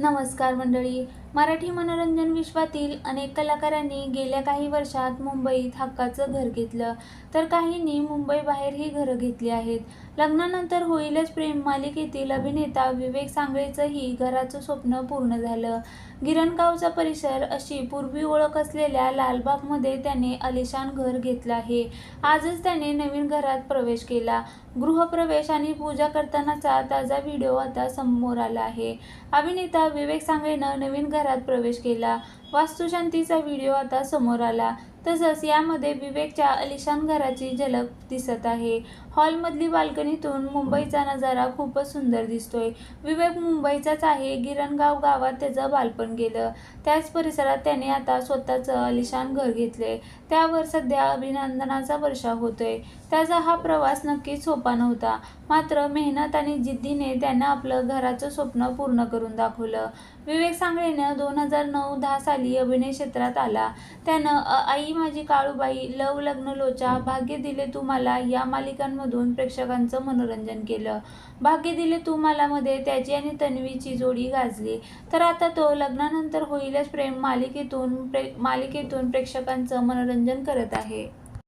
नमस्कार मंडळी. मराठी मनोरंजन विश्वातील अनेक कलाकारांनी गेल्या काही वर्षात मुंबईत हक्काचं घर घेतलं. तर काहींनी मुंबईबाहेरही घरं घेतली आहेत. लग्नानंतर होईलच प्रेम मालिकेतील अभिनेता विवेक सांगळेचंही घराचं स्वप्न पूर्ण झालं. गिरणगावचा परिसर अशी पूर्वी ओळख असलेल्या लालबागमध्ये त्याने आलिशान घर घेतलं आहे. आजच त्याने नवीन घरात प्रवेश केला. गृहप्रवेश आणि पूजा करतानाचा ताजा व्हिडिओ आता समोर आला आहे. अभिनेता विवेक सांगळेनं नवीन घर घरात प्रवेश केला. वास्तुशांतीचा व्हिडिओ आता समोर आला. तसंच यामध्ये विवेकच्या अलिशान घराची झलक दिसत आहे. हॉलमधली बाल्कनीतून मुंबईचा नजारा खूपच सुंदर दिसतोय. विवेक मुंबईचाच आहे. गिरणगाव गावात त्याचं बालपण गेलं. त्याच परिसरात त्याने आता स्वतःचं अलिशान घर घेतले त्यावर सध्या अभिनंदनाचा वर्षाव होतोय. त्याचा हा प्रवास नक्कीच सोपा नव्हता. मात्र मेहनत आणि जिद्दीने त्यानं आपलं घराचं स्वप्न पूर्ण करून दाखवलं. विवेक सांगळेनं दोन हजार नऊ दहा साली अभिनय क्षेत्रात आला. त्यानं आई माझी काळूबाई लव लग्न लोचा भाग्य दिले तू मला या मालिकांमधून प्रेक्षकांचं मनोरंजन केलं. भाग्य दिले तू मला मध्ये त्याची आणि तन्वीची जोडी गाजली. तर आता तो लग्नानंतर होईलच प्रेम मालिकेतून प्रे मालिकेतून प्रेक्षकांचं मनोरंजन करत आहे.